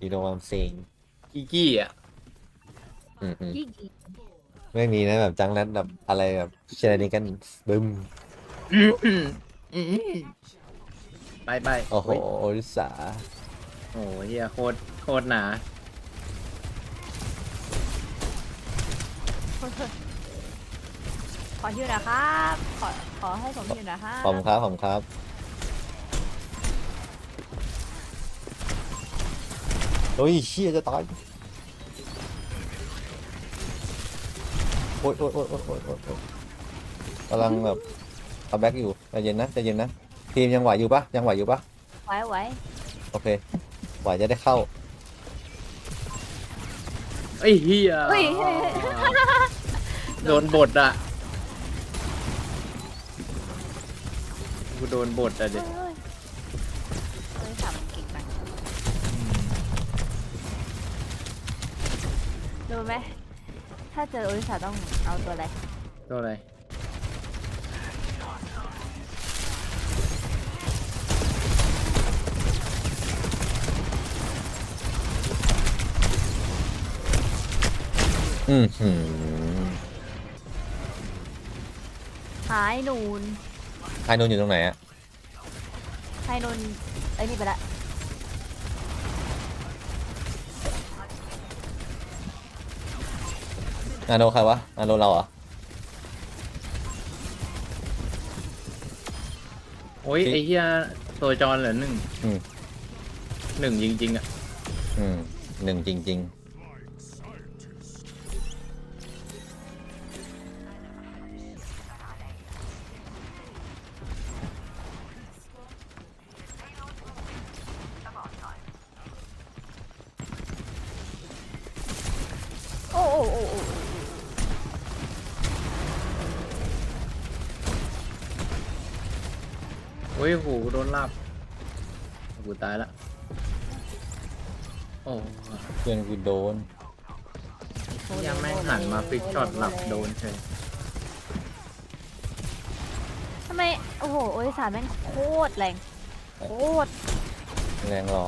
you know what I'm saying กี้กี้อะอืมอืมยี่กี่ไม่มีนะแบบจังนั้นแบบอะไรแบบเชนนิกันบึ้มอืมอืมอืมไปไปโอ้โหยโอริสาโอ้โหเฮียโคตรโคตรหนาขอฮิวหนะครับ ขอขอให้ผมฮิวหนะครับ ขอบคุณครับขอบคุณครับ เฮ้ยเชี่ยจะตาย โอ๊ยโอ๊ยโอ๊ยโอ๊ยโอ๊ยโอ๊ยโอ๊ยกำลังแบบเอาแบ็กอยู่ใจเย็นนะใจเย็นนะทีมยังไหวอยู่ปะยังไหวอยู่ปะไว้ไว้โอเคไหวจะได้เข้าเอ้ยเฮียเฮ้ยโดนบทอะกูโดนบทอะเฮ้เด็ยเฮ้ยเฮ้ยสาม มันเก่งมากรู้ไหม ถ้าเจอโอริสาต้องเอาตัวอะไร ตัวอะไรอืมหืมหายนูนไฮนูนอยู่ตรงไหนอะหายนูนไอ้ยนี่ไปละ นาโนใครวะนาโนเราเหรอโอ้ยที่ไอ้เฮียตัวจรเหลือหนึ่งอืมหนึ่งจริงๆอะ อืมหนึ่งจริงโโอ้ยโหโดนลาบกูตายละ โอ้ๆเพื่อนกูโดนโอ้ยังไม่หันมาฟิกช็อตหลับโดนเฉยทำไม โอ้โห โอริสาแม่งโคตรแรง โคตรแรงรอ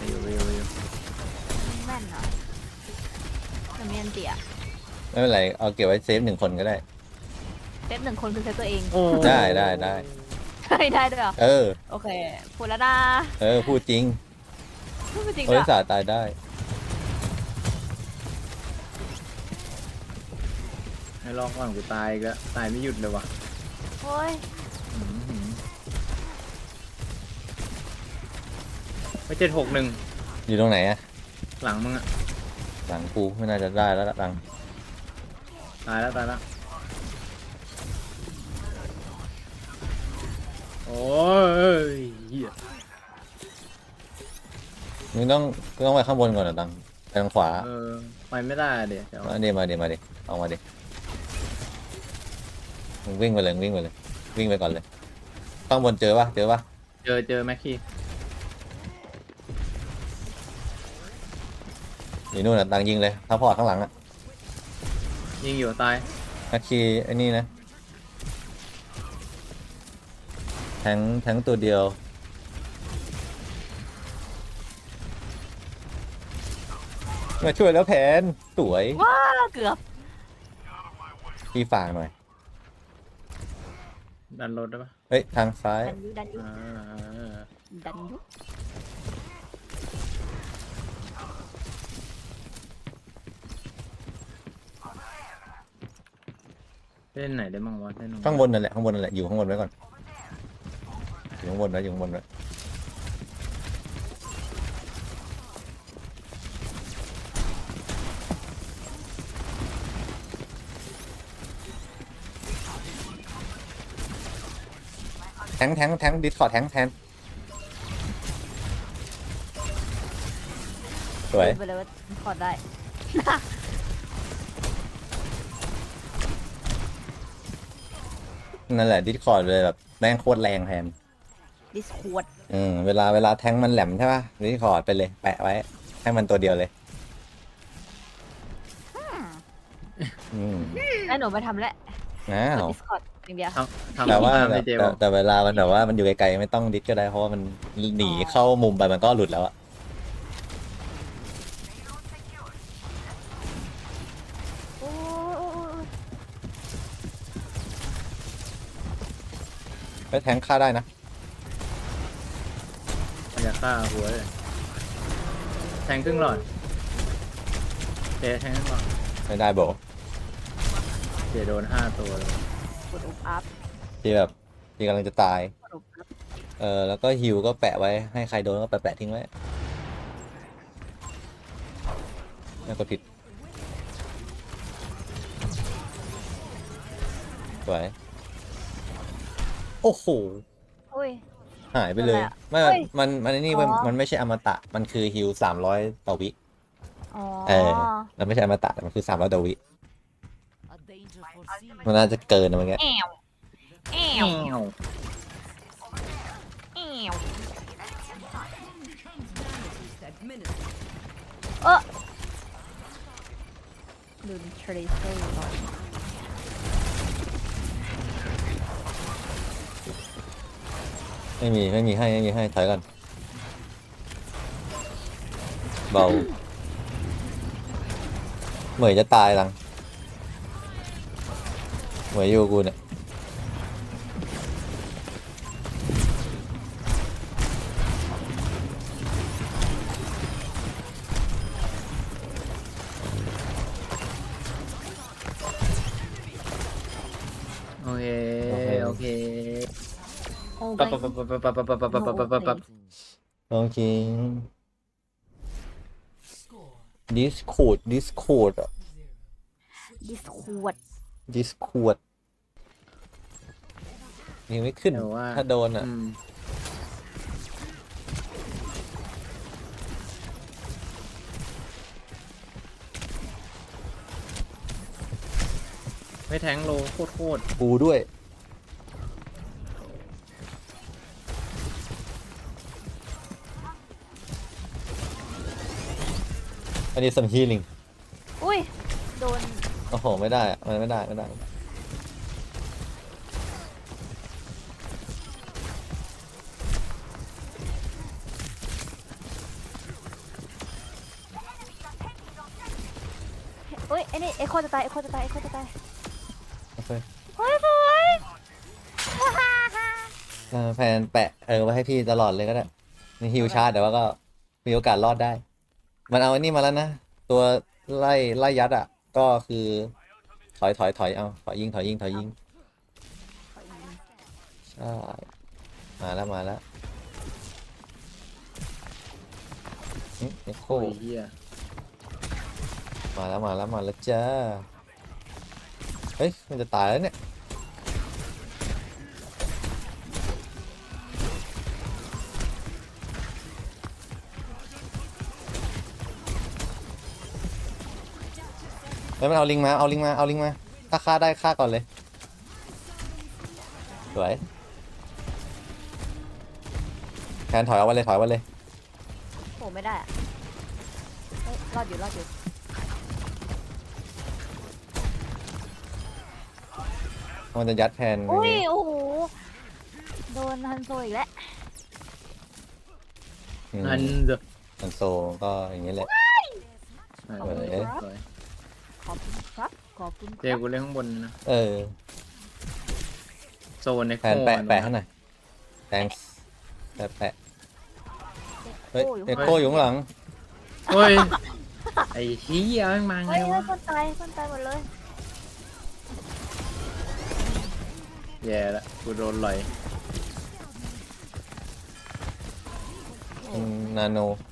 วิววิววิวแม่นอะแต่เมียนเตียไม่เป็นไร เอาเก็บไว้เซฟหนึ่งคนก็ได้ เซฟหนึ่งคนคือเซฟตัวเอง โอ้ได้ได้ได้ ใช่ได้ด้วยเหรอ เออ โอเคพูดแล้วนะเออ พูดจริงพูดจริงโอด้วริยสาตายได้ ให้ลองก่อนกูตายอีกแล้วตายไม่หยุดเลยว่ะโอ้ยอื้อหือไม่เจ็ดหกหนึ่งอยู่ตรงไหนอะหลังมึงอะหลังกูไม่น่าจะได้แล้วละหลังตายแล้วตายแล้ว ยเหี้ยมึงต้องต้องไปข้างบนก่อนนะตังไปทางขวาเออไปไม่ได้เดี๋ยวเดี๋ยวมาเดี๋ยวมาเดี๋ยวมาเดี๋ยวเอามาเดี๋ยวมึงวิ่งไปเลยมึงวิ่งไปเลยวิ่งไปก่อนเลยข้างบนเจอปะเจอปะเจอเจอแม็กกี้อยู่นู่นน่ะตังยิงเลยทัพพอร์ตข้างหลังอะยิงอยู่ตายนาคีไอ้นี่นะ แทงแทงตัวเดียว มาช่วยแล้วแผน สวยว้าเกือบพี่ฝากหน่อย ดันรถได้ปะเฮ้ย ทางซ้าย ดันยุดันยุอ่าดันยุเล่นไหนได้บ้างวะเล่นข้างบนนั่นแหละ ข้างบนนั่นแหละ อยู่ข้างบนไว้ก่อนอยู่ ข้างบนไว้อยู่ข้างบนไว้แทงแทงแทงดิสคอร์ดแทงแทนสวย ไปเลยว่าขอดได้ นั่นแหละดิสคอร์ดเลยแบบแม่งโคตรแรงแทน ดิสคอร์ดอืเวลาเวลาแทงมันแหลมใช่ป่ะดิสคอร์ดไปเลย แปะไว้ ให้มันตัวเดียวเลย อืมแล้วหนูไปทำแล้วอ้าวดิสคอร์ดอย่างเดียวแต่ว่าแต่เวลามันแบบว่ามันอยู่ไกลๆไม่ต้องดิสก็ได้เพราะว่ามันหนีเข้ามุมไปมันก็หลุดแล้วอะไปแทงค่าได้นะ มันจะฆ่าหัวเลยแทงครึ่งหลอดเจแทงครึ่งหลอดไม่ได้โบเจโดนห้าตัวเลยกดอุบอัพที่แบบที่กำลังจะตาย กดอุบอัพเออแล้วก็ฮิวก็แปะไว้ให้ใครโดนก็แปะแปะทิ้งไว้ไม่กดผิดสวยโอ้โหอุ้ย หายไปเลยอะไรอะไม่ เฮ้ยมัน มันมันนี่มันอ๋อ มันไม่ใช่อมตะ มันคือฮิวสามร้อยต่อวิ อ๋อเออ มันไม่ใช่อมตะแต่มันคือสามร้อยต่อวิ A danger foreseen. มันน่าจะเกินนะเมื่อกี้แอวแอแอววแอว Administered. เออดูทรีเซอร์ก่อน ไม่มีไม่มีให้ไม่มีให้ถอยก่อนเบาเหมยจะตายลังเหมยอยู่กูเนี่ยโอเค โอเค โอ้ปั๊บยปั๊บปั๊บปั๊บปั๊บปั๊บปั๊บปั๊บปั๊บปั๊บปั๊บ โอเค Discord Discord อะดิสขวด Discord ยังไม่ขึ้น แต่ว่า ถ้าโดนอะอืมไม่แทงโลโคตรโคตรกูด้วย อันนี้ some healing อุ้ย โดน โอ้โห ไม่ได้อะมันไม่ได้ ไม่ได้ อุ้ยไอ้นี่ เอ็กโคจะตาย เอ็กโคจะตาย เอ็กโคจะตายโอเคเฮ้ยสวย เออแฟนแปะ เออไว้ให้พี่ตลอดเลยก็ได้นี่ฮิวชาร์จแต่ว่าก็มีโอกาสรอดได้ มันเอาอันนี้มาแล้วนะ ตัวไล่ไล่ยัดอะ ก็คือถอยถอยถอยเอาถอยยิงถอยยิงถอยยิงใช่มาแล้วมาแล้วเอ็กโคโอ้ยเฮียมาแล้วมาแล้วมาแล้วจ้าเฮ้ยมันจะตายแล้วเนี่ย ฮ้ยมันเอาลิงมา เอาลิงมา เอาลิงมา ถ้าฆ่าได้ฆ่าก่อนเลย สวยแทนถอยเอาไว้เลย ถอยเอาไว้เลยโอ้ไม่ได้อะเฮ้ยรอดอยู่รอดอยู่มันจะยัดแทนอุ้ยโอ้โหโดนฮันโซอีกแล้วอืมอันเดอร์มันโซก็อย่างนี้แหละสวยเอ๊ะสวย ขอบคุณครับ ขอบคุณคเจรับกูเล่นข้างบนนะ เออโซนในแทนแปะแปะให้หน่อย thanks แปะแปะเฮ้ยโอ้อยู่เอ็กโคอยู่ข้างหลัง เฮ้ย ไอ้เฮียมันมาไงเฮ้ยเฮ้วะยคนตายคนตายหมดเลย แย่ละกูโดนไหลอย อืมนาโนเป็น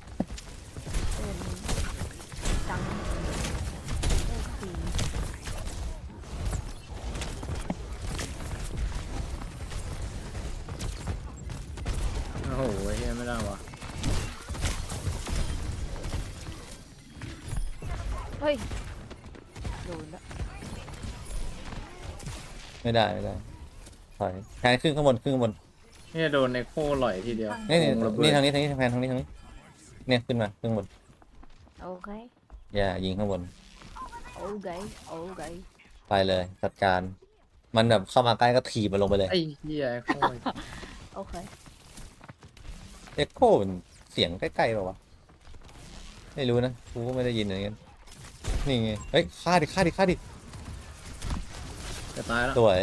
เฮ้ยโดนละไม่ได้ไม่ได้ถอยแทนขึ้นข้างบนขึ้นข้างบนเฮียโดนในโค่ไหลอยทีเดียวนี่นี่วงระเบิดนี่ทางนี้ทางนี้แทนทางนี้ทางนี้เนี่ยขึ้นมาขึ้นข้างบนโอเคอย่ายิงข้างบนโอเคโอเคไปเลยจัดการ มันแบบเข้ามาใกล้ก็ถีบมันลงไปเลยไอ้เฮียโค่ยโอเคเอ็กโคมันเสียงใกล้ๆเปล่าวะไม่รู้นะกูก็ไม่ได้ยินอย่างนั้น นี่ไงเฮ้ยฆ่าดิฆ่าดิฆ่าดิจะตายแล้วสวย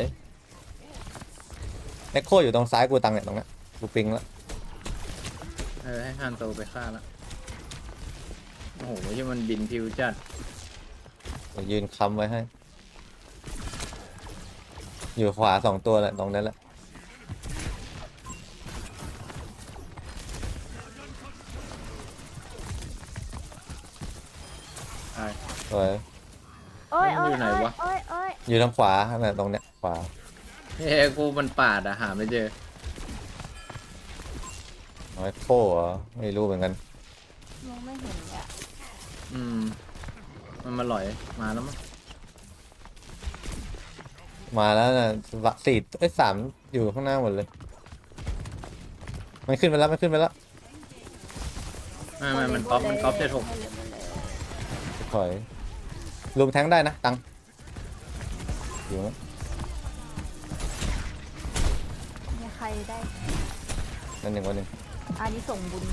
เอ็กโคอยู่ตรงซ้ายกูตังเนี่ยตรงเนี้ยกูปิงแล้วเออให้ฮันโตไปฆ่าละโอ้โหที่มันบินพิวจัดเดี๋ยวยืนค้ำไว้ให้ อยู่ขวาสองตัวแหละตรงนั้นแหละใช่ สวยโอ้ยมัโอ้นยอยู่ไหนโอ้ยวะโอ้ยโอ้ยอยู่ทางขวาน่ะตรงเนี้ยขวาเฮ้ยกูมันปาดอะหาไม่เจอเอ็กโคเหรอไม่รู้เหมือนกันมองไม่เห็นเลยอะอืม มันมาหลอยมาแล้วมั้งมาแล้วนะสี่เอ้ยสามอยู่ข้างหน้าหมดเลย มันขึ้นไปแล้วมันขึ้นไปแล้วไม่ไม่มันก๊อปมันก๊อปเจ็ดหกมาเลยมาเลยถอย รวมแทงค์ได้นะ ตังอยู่นะมีใครได้ นั่นหนึ่งวันหนึ่งอันนี้ส่งบุญ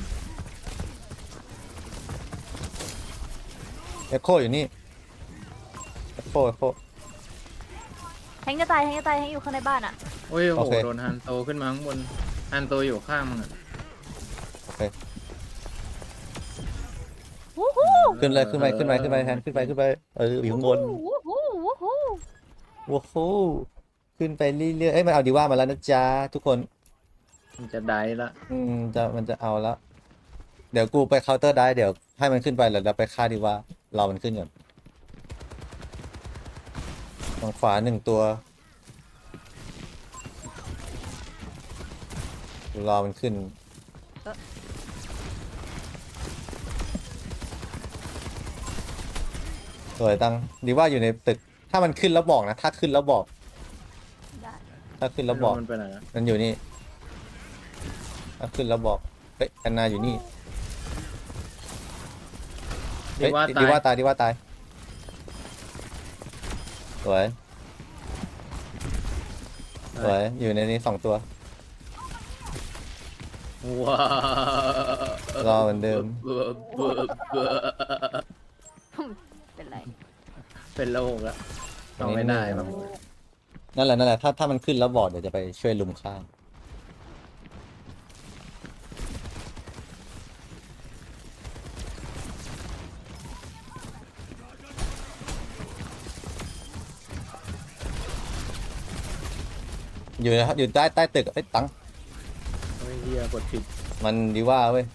เอ็กโคอยู่นี่เอ็กโคเอ็กโค แทงจะตายแทงจะตายแทงอยู่ข้างในบ้านอะโอ้ยโอ้โอโหเค โดนฮันโตขึ้นมาข้างบนฮันโตอยู่ข้างมึงอะโอเค วู้ฮู้ ขึ้นเลยขึ้นไปขึ้นไปขึ้นไปแทนขึ้นไปขึ้นไปเอออยู่ข้างบนวู้ฮู้วู้ฮู้ว้าวขึ้นไปเรื่อยๆเอ้ยมันเอาดีว่ามาแล้วนะจ๊ะทุกคน มันจะได้ละอืมจะมันจะเอาแล้วเดี๋ยวกูไปเคาน์เตอร์ได้เดี๋ยวให้มันขึ้นไปแล้วเราไปฆ่าดีว่ารอมันขึ้นก่อนทางขวาหนึ่งตัวรอมันขึ้น สวยตังดีว่าอยู่ในตึก ถ้ามันขึ้นแล้วบอกนะ ถ้าขึ้นแล้วบอก ได้ถ้าขึ้นแล้วบอก มันไปไหนละมันอยู่นี่ ถ้าขึ้นแล้วบอก เฮ้ยแอนนาอยู่นี่ดีเฮ้ยว่าดีว่าตายตายดีว่าตาย สวย สวย อยู่ในนี้สองตัว ว้ารอเหมือนเดิมเป็นไร เป็นโรคแล้วเอาไม่ได้มั้งนั่นแหละนั่นแหละถ้าถ้ามันขึ้นแล้วบอกเดี๋ยวจะไปช่วยลุมข้างอยู่นะครับอยู่ใต้ใต้ตึกเอ้ยตังโอ้ยเฮียกดผิดมันดีว่าเว้ย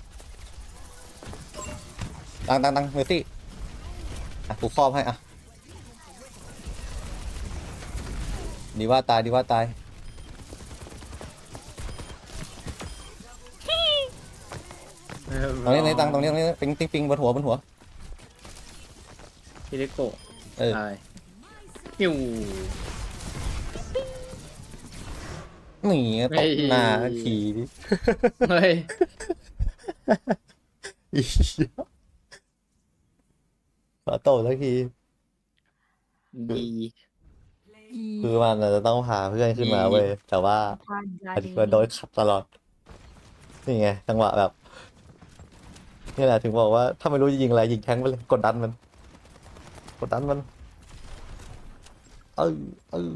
ตังตังตังเมอร์ซี่อะกูครอบให้อะ ดีว่าตายดีว่าตาย ตรงนี้ตรงนี้ตังตรงนี้ตรงนี้ปิงปิงปิงบนหัวบนหัว ฮิเดโกะเออ ตายหิว หนีตเฮ้กยหน้าทีดิเฮ้ย อีเหี้ยขอโตสักทีดี คือมันอาจจะต้องพาเพื่อนขึ้นมาเว้ยแต่ว่าทานยาไอ้ดีเพื่อนโดนขัดตลอดนี่ไงจังหวะแบบนี่แหละถึงบอกว่าถ้าไม่รู้จะยิงอะไรยิงแทงไปเลยกดดันมัน กดดันมันเออเออ